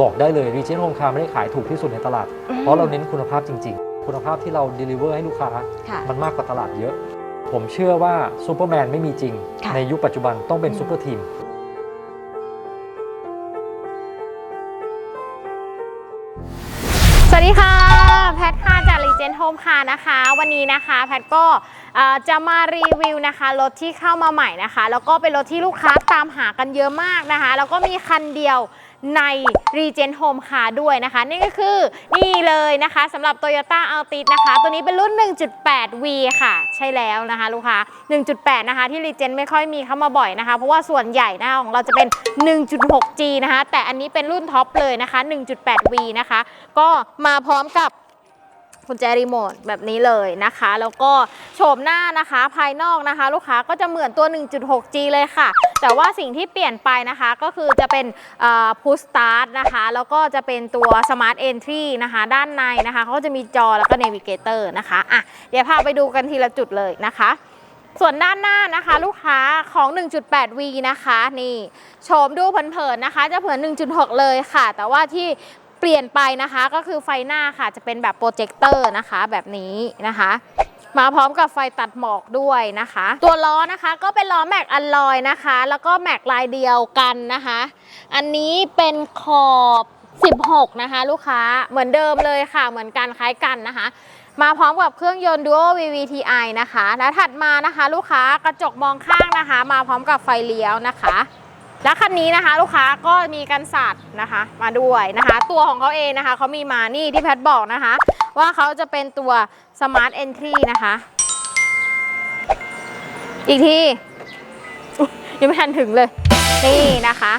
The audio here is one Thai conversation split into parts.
บอกได้เลย Regent Home Car ไม่ได้ขายถูกที่สุดในตลาด เพราะเราเน้นคุณภาพจริง ๆ คุณภาพที่เรา deliver ให้ลูกค้าค่ะมันมากกว่าตลาดเยอะ ผมเชื่อว่าซูเปอร์แมนไม่มีจริงค่ะในยุคปัจจุบันต้องเป็นอืมซูเปอร์ทีมสวัสดีค่ะ แพทค่ะจากรีเจนโฮมค่ะนะคะ วันนี้นะคะแพทก็เอ่อจะมารีวิวนะคะรถที่เข้ามาใหม่นะคะ แล้วก็เป็นรถที่ลูกค้าตามหากันเยอะมากนะคะ แล้วก็มีคันเดียว ใน r e g e n Home Car ด้วยนะคะ นี่ก็คือนี่เลยนะคะสำหรับ Toyota Altis นะคะ ตัวนี้เป็นรุ่น 1.8V ค่ะ ใช่แล้วนะคะลูกค้า 1.8 นะคะ ที่ r e g e n ไม่ค่อยมีเข้ามาบ่อยนะคะ เพราะว่าส่วนใหญ่นะคะของเราจะเป็น 1.6G นะคะ แต่อันนี้เป็นรุ่นท็อปเลยนะคะ 1.8V นะคะ ก็มาพร้อมกับ กุญแจรีโมทแบบนี้เลยนะคะ แล้วก็โฉมหน้านะคะภายนอกนะคะ ลูกค้าก็จะเหมือนตัว 1.6G เลยค่ะ แต่ว่าสิ่งที่เปลี่ยนไปนะคะก็คือจะเป็นพุชสตาร์ทนะคะ แล้วก็จะเป็นตัว Smart Entry นะคะด้านในนะคะเขาก็จะมีจอแล้วก็ Navigator นะคะอะเดี๋ยวพาไปดูกันทีละจุดเลยนะคะส่วนด้านหน้านะคะลูกค้าของ 1.8V นะคะ นี่โฉมดูเผินๆนะคะ จะเผิน 1.6 เลยค่ะ แต่ว่าที่ เปลี่ยนไปนะคะก็คือไฟหน้าค่ะจะเป็นแบบโปรเจคเตอร์นะคะแบบนี้นะคะมาพร้อมกับไฟตัดหมอกด้วยนะคะ ตัวล้อนะคะก็เป็นล้อแม็กอัลลอยนะคะ แล้วก็แม็กลายเดียวกันนะคะ อันนี้เป็นขอบ 16 นะคะ ลูกค้าเหมือนเดิมเลยค่ะ เหมือนกันคล้ายกันนะคะ มาพร้อมกับเครื่องยนต์ Duo VVTi นะคะ และถัดมานะคะ ลูกค้ากระจกมองข้างนะคะ มาพร้อมกับไฟเลี้ยวนะคะ และคันนี้นะคะลูกค้าก็มีกันสัตว์นะคะ มาด้วยนะคะ ตัวของเขาเองนะคะเขามีมานี่ที่แพทบอกนะคะ ว่าเขาจะเป็นตัว Smart Entry นะคะ อีกทียยังไม่ทันถึงเลย นี่นะคะ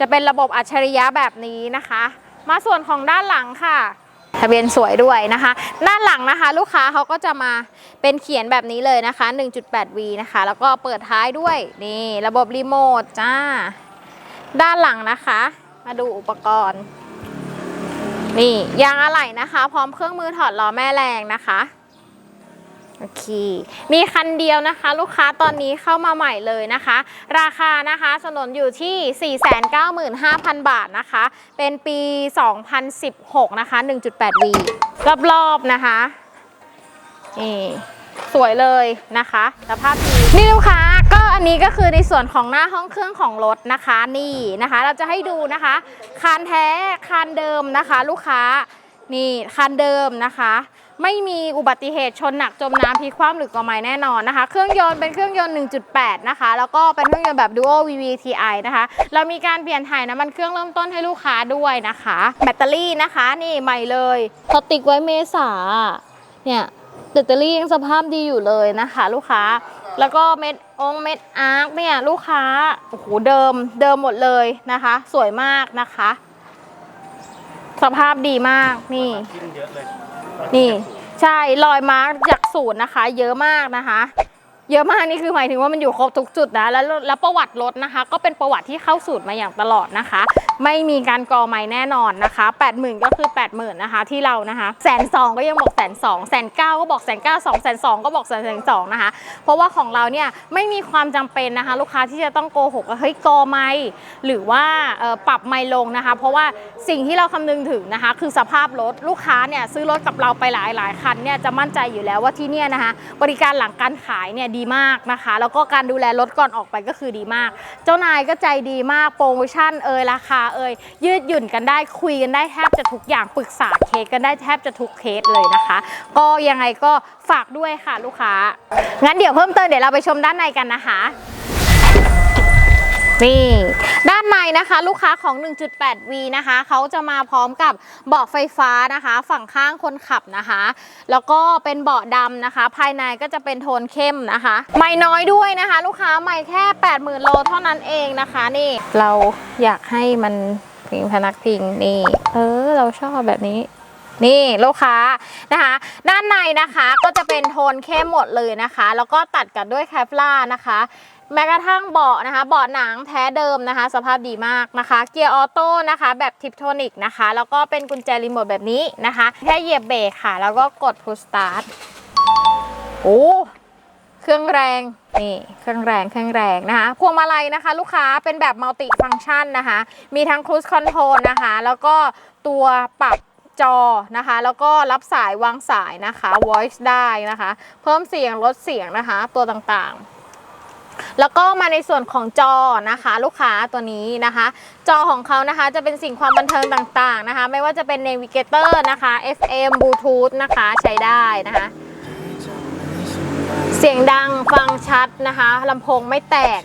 จะเป็นระบบอัจฉริยะแบบนี้นะคะ มาส่วนของด้านหลังค่ะทะเบียนสวยด้วยนะคะ ด้านหลังนะคะ ลูกค้าเขาก็จะมาเป็นเขียนแบบนี้เลยนะคะ 1.8V นะคะ แล้วก็เปิดท้ายด้วย นี่ ระบบรีโมทจ้า ด้านหลังนะคะ มาดูอุปกรณ์ นี่ยางอะไหล่นะคะ พร้อมเครื่องมือถอดล้อแม่แรงนะคะโอเค มีคันเดียวนะคะ ลูกค้าตอนนี้เข้ามาใหม่เลยนะคะ ราคานะคะสนนอยู่ที่ 495,000 บาทนะคะ เป็นปี 2016 นะคะ 1.8V รอบๆนะคะนี่สวยเลยนะคะสภาพดีนี่ลูกค้า อันนี้ก็คือในส่วนของหน้าห้องเครื่องของรถนะคะนี่นะคะ เราจะให้ดูนะคะคานแท้คานเดิมนะคะ ลูกค้านี่คานเดิมนะคะ ไม่มีอุบัติเหตุชนหนักจมน้ำพลิกคว่ำหรือกระไม้แน่นอนนะคะ เครื่องยนต์เป็นเครื่องยนต์ 1.8 นะคะ แล้วก็เป็นเครื่องยนต์แบบ Duo VVTi นะคะ เรามีการเปลี่ยนถ่ายน้ำมันเครื่องเริ่มต้นให้ลูกค้าด้วยนะคะ แบตเตอรี่นะคะนี่ใหม่เลยเขาติดไว้เมษาเนี่ยแบตเตอรี่ยังสภาพดีอยู่เลยนะคะ ลูกค้า แล้วก็เม็ดองค์เม็ดอาร์คเนี่ยลูกค้าโอ้โหเดิมเดิมหมดเลยนะคะ สวยมากนะคะ สภาพดีมากนี่ นี่ ใช่รอยมาร์กจากศูนย์นะคะ เยอะมากนะคะ เยอะมากนี่คือหมายถึงว่ามันอยู่ครบทุกจุดนะแล้วแล้วประวัติรถนะคะ ก็เป็นประวัติที่เข้าสูตรมาอย่างตลอดนะคะไม่มีการกอไม้แน่นอนนะคะ 80,000 ก็คือ 80,000 นะคะ ที่เรานะคะแสนสองก็ยังบอกแสนสองแสนเก้าก็บอกแสนเก้าสองแสนสองก็บอกแสนแสนสองนะคะ เพราะว่าของเราเนี่ยไม่มีความจำเป็นนะคะ ลูกค้าที่จะต้องโกหกว่าเฮ้ยกอไม้หรือว่าปรับไม้ลงนะคะ เพราะว่าสิ่งที่เราคำนึงถึงนะคะ คือสภาพรถลูกค้าเนี่ยซื้อรถกับเราไปหลายหลายคันเนี่ยจะมั่นใจอยู่แล้วว่าที่เนี่ยนะคะ บริการหลังการขายเนี่ยดีมากนะคะ แล้วก็การดูแลรถก่อนออกไปก็คือดีมาก เจ้านายก็ใจดีมากโปรโมชั่นเอ่ยราคาเอ่ยยืดหยุ่นกันได้คุยกันได้แทบจะทุกอย่างปรึกษาเคสกันได้แทบจะทุกเคสเลยนะคะ ก็ยังไงก็ฝากด้วยค่ะลูกค้า งั้นเดี๋ยวเพิ่มเติมเดี๋ยวเราไปชมด้านในกันนะคะ นี่ด้านในนะคะลูกค้าของ 1.8V นะคะเขาจะมาพร้อมกับเบาะไฟฟ้านะคะ ฝั่งข้างคนขับนะคะ แล้วก็เป็นเบาะดำนะคะ ภายในก็จะเป็นโทนเข้มนะคะ ไม่น้อยด้วยนะคะ ลูกค้าไม่แค่ 80,000 โลเท่านั้นเองนะคะนี่ เราอยากให้มันพิงพนักพิงนี่ เออ เราชอบแบบนี้นี่ลูกค้านะคะ ด้านในนะคะก็จะเป็นโทนเข้มหมดเลยนะคะ แล้วก็ตัดกับด้วยแคปล่านะคะ แม้กระทั่งเบาะนะคะ เบาะหนังแท้เดิมนะคะ สภาพดีมากนะคะ เกียร์ออโต้นะคะ แบบทิปโทนิกนะคะ แล้วก็เป็นกุญแจรีโมทแบบนี้นะคะ แค่เหยียบเบรกค่ะ แล้วก็กดพุชสตาร์ทโอ้เครื่องแรงนี่เครื่องแรงเครื่องแรงนะคะพวงมาลัยนะคะ ลูกค้าเป็นแบบมัลติฟังชันนะคะ มีทั้งค u ู e คอนโทรลนะคะ แล้วก็ตัวปรับจอนะคะ แล้วก็รับสายวางสายนะคะ voice ได้นะคะ เพิ่มเสียงลดเสียงนะคะ ตัวต่างๆ แล้วก็มาในส่วนของจอนะคะ ลูกค้าตัวนี้นะคะ จอของเขานะคะจะเป็นสิ่งความบันเทิงต่างๆนะคะ ไม่ว่าจะเป็น Navigator นะคะ FM Bluetooth นะคะใช้ได้นะคะ เสียงดังฟังชัดนะคะลำโพงไม่แตก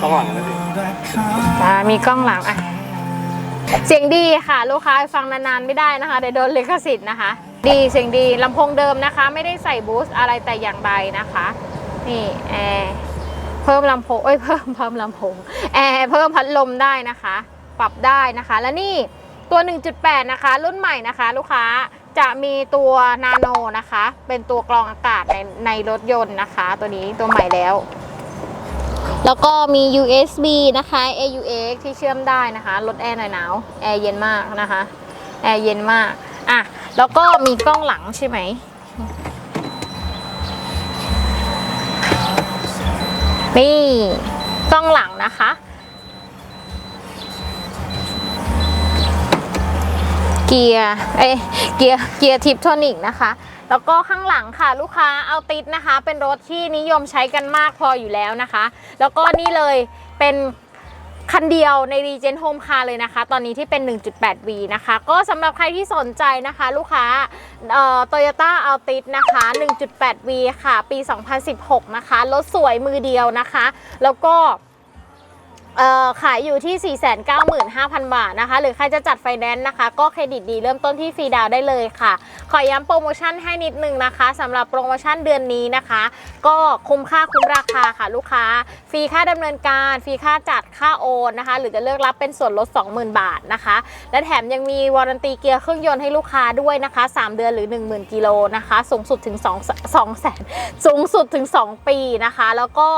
ต้องหลังนะพี่อ่ามีกล้องหลังอะ เสียงดีค่ะ ลูกค้าฟังนานๆไม่ได้นะคะเดี๋ยวโดนลิขสิทธิ์นะคะ ดีเสียงดีลำโพงเดิมนะคะ ไม่ได้ใส่บูสต์อะไรแต่อย่างใดนะคะ นี่แอร์เพิ่มลำโพงเอ้ยเพิ่มเพิ่มลำโพงแอร์เพิ่มพัดลมได้นะคะ ปรับได้นะคะ และนี่ตัว 1.8 นะคะ รุ่นใหม่นะคะ ลูกค้าจะมีตัวนาโนนะคะ เป็นตัวกรองอากาศในในรถยนต์นะคะ ตัวนี้ตัวใหม่แล้ว แล้วก็มี USB นะคะ AUX ที่เชื่อมได้นะคะลดแอร์หน่อยหนาวแอร์เย็นมากนะคะแอร์เย็นมากอะแล้วก็มีกล้องหลังใช่ไหม นี่กล้องหลังนะคะ เกียร์เอ้เกียร์เกียร์ทิปโทนิกนะคะ แล้วก็ข้างหลังค่ะลูกค้าเอาติดนะคะ เป็นรถที่นิยมใช้กันมากพออยู่แล้วนะคะ แล้วก็นี่เลยเป็น คันเดียวใน Regen Home Car เลยนะคะ ตอนนี้ที่เป็น 1.8V นะคะ ก็สำหรับใครที่สนใจนะคะ ลูกค้าเอ่อ Toyota Altis นะคะ 1.8V ค่ะ ปี 2016 นะคะ รถสวยมือเดียวนะคะ แล้วก็ ขายอยู่ที่ 495,000 บาทนะคะ หรือใครจะจัดไฟแนนซ์นะคะ ก็เครดิตดีเริ่มต้นที่ฟรีดาวได้เลยค่ะ ขอย้ำโปรโมชั่นให้นิดนึงนะคะสำหรับโปรโมชั่นเดือนนี้นะคะ ก็คุ้มค่าคุ้มราคาค่ะลูกค้า ฟรีค่าดำเนินการฟรีค่าจัดค่าโอนนะคะ หรือจะเลือกรับเป็นส่วนลด 20,000 บาทนะคะ และแถมยังมีวารันตีเกียร์เครื่องยนต์ให้ลูกค้าด้วยนะคะ 3 เดือนหรือ 10,000 กิโลนะคะ สูงสุดถึง2 2แสนสูงสุดถึง 2 ปีนะคะ แล้วก็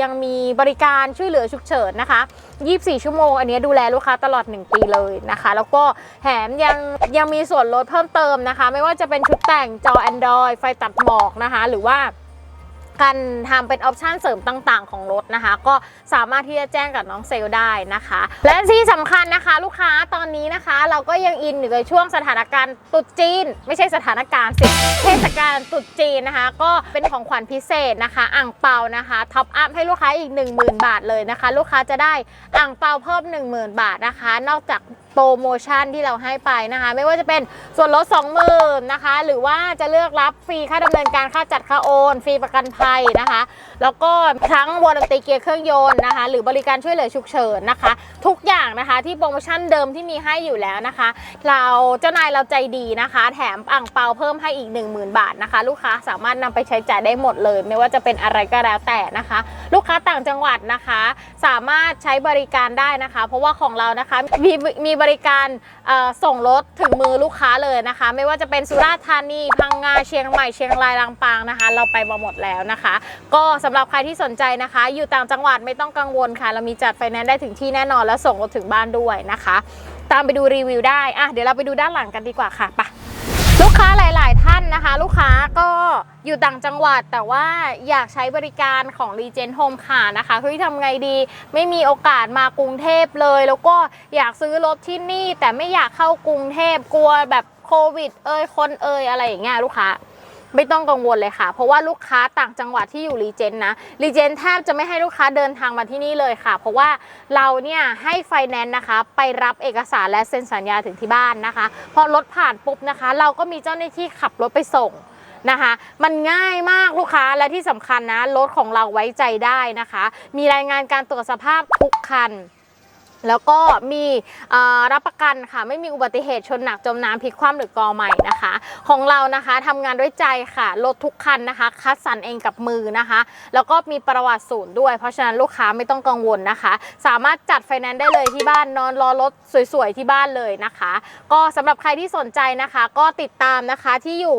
ยังมีบริการช่วยเหลือฉุกเฉินนะคะ 24 ชั่วโมง อันนี้ดูแลลูกค้าตลอด 1 ปีเลยนะคะ แล้วก็แถมยังยังมีส่วนลดเพิ่มเติมนะคะ ไม่ว่าจะเป็นชุดแต่งจอ Android ไฟตัดหมอกนะคะ หรือว่า การทำเป็นออปชันเสริมต่างๆ ของรถนะคะ ก็สามารถที่จะแจ้งกับน้องเซลได้นะคะ และที่สำคัญนะคะ ลูกค้าตอนนี้นะคะ เราก็ยังอินอยู่ในช่วงสถานการณ์ตรุษจีน ไม่ใช่สถานการณ์สิเทศกาลตรุษจีนนะคะ ก็เป็นของขวัญพิเศษนะคะอ่างเปานะคะท็อปอัพให้ลูกค้าอีก 10,000 บาทเลยนะคะ ลูกค้าจะได้อ่างเปาเพิ่ม 10,000 บาทนะคะ นอกจาก โปรโมชั่นที่เราให้ไปนะคะ ไม่ว่าจะเป็นส่วนลด 20,000นะคะ หรือว่าจะเลือกรับฟรีค่าดำเนินการค่าจัดค่าโอน ฟรีประกันภัยนะคะ แล้วก็ทั้งวอร์ตีเกียร์เครื่องยนต์นะคะ หรือบริการช่วยเหลือฉุกเฉินนะคะ ทุกอย่างนะคะที่โปรโมชั่นเดิมที่มีให้อยู่แล้วนะคะ เราเจ้านายเราใจดีนะคะ แถมอ่างเปาเพิ่มให้อีก 10,000 บาทนะคะ ลูกค้าสามารถนำไปใช้จ่ายได้หมดเลย ไม่ว่าจะเป็นอะไรก็แล้วแต่นะคะ ลูกค้าต่างจังหวัดนะคะ สามารถใช้บริการได้นะคะ เพราะว่าของเรานะคะมีมีบริการส่งรถถึงมือลูกค้าเลยนะคะ ไม่ว่าจะเป็นสุราษฎร์ธานี พังงา เชียงใหม่ เชียงรายลำปางนะคะ เราไปมาหมดแล้วนะคะ ก็สำหรับใครที่สนใจนะคะ อยู่ต่างจังหวัดไม่ต้องกังวลค่ะ เรามีจัดไฟแนนซ์ได้ถึงที่แน่นอน และส่งรถถึงบ้านด้วยนะคะ ตามไปดูรีวิวได้อะเดี๋ยวเราไปดูด้านหลังกันดีกว่าค่ะไป ค้าหลาย ๆ ท่านนะคะ ลูกค้าก็อยู่ต่างจังหวัดแต่ว่าอยากใช้บริการของ Regen Home ค่ะนะคะคือทำไงดี ไม่มีโอกาสมากรุงเทพเลย แล้วก็อยากซื้อรถที่นี่ แต่ไม่อยากเข้ากรุงเทพกลัวแบบโควิด เอ่ยคนเอ่ยอะไรอย่างเงี้ยลูกค้า ไม่ต้องกังวลเลยค่ะ เพราะว่าลูกค้าต่างจังหวัดที่อยู่รีเจนนะรีเจนแทบจะไม่ให้ลูกค้าเดินทางมาที่นี่เลยค่ะ เพราะว่าเราเนี่ยให้ไฟแนนซ์นะคะ ไปรับเอกสารและเซ็นสัญญาถึงที่บ้านนะคะ พอรถผ่านปุ๊บนะคะ เราก็มีเจ้าหน้าที่ขับรถไปส่งนะคะมันง่ายมากลูกค้าและที่สำคัญนะรถของเราไว้ใจได้นะคะ มีรายงานการตรวจสภาพทุกคัน แล้วก็มีรับประกันค่ะ ไม่มีอุบัติเหตุชนหนักจมน้ำพลิกคว่ำหรือกอใหม่นะคะ ของเรานะคะทำงานด้วยใจค่ะรถทุกคันนะคะ คัดสรรเองกับมือนะคะ แล้วก็มีประวัติศูนย์ด้วย เพราะฉะนั้นลูกค้าไม่ต้องกังวลนะคะ สามารถจัดไฟแนนซ์ได้เลยที่บ้านนอนรอรถสวยๆที่บ้านเลยนะคะ ก็สำหรับใครที่สนใจนะคะ ก็ติดตามนะคะที่อยู่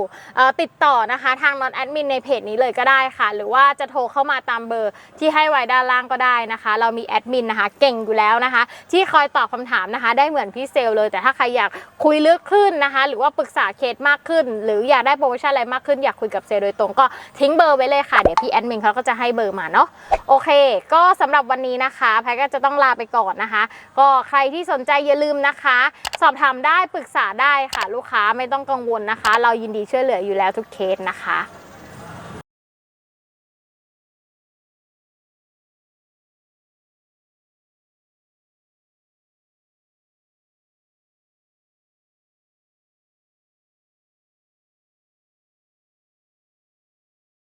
ติดต่อนะคะทางนอนแอดมินในเพจนี้เลยก็ได้ค่ะ หรือว่าจะโทรเข้ามาตามเบอร์ที่ให้ไว้ด้านล่างก็ได้นะคะ เรามีแอดมินนะคะ เก่งอยู่แล้วนะคะที่คอยตอบคำถามนะคะ ได้เหมือนพี่เซลเลย แต่ถ้าใครอยากคุยลึกขึ้นนะคะ หรือว่าปรึกษาเคสมากขึ้น หรืออยากได้โปรโมชั่นอะไรมากขึ้นอยากคุยกับเซลโดยตรงก็ทิ้งเบอร์ไว้เลยค่ะเดี๋ยวพี่แอดมินเขาก็จะให้เบอร์มาเนาะโอเค ก็สำหรับวันนี้นะคะแพทก็จะต้องลาไปก่อนนะคะ ก็ใครที่สนใจอย่าลืมนะคะ สอบถามได้ปรึกษาได้ค่ะ ลูกค้าไม่ต้องกังวลนะคะ เรายินดีช่วยเหลืออยู่แล้วทุกเคสนะคะ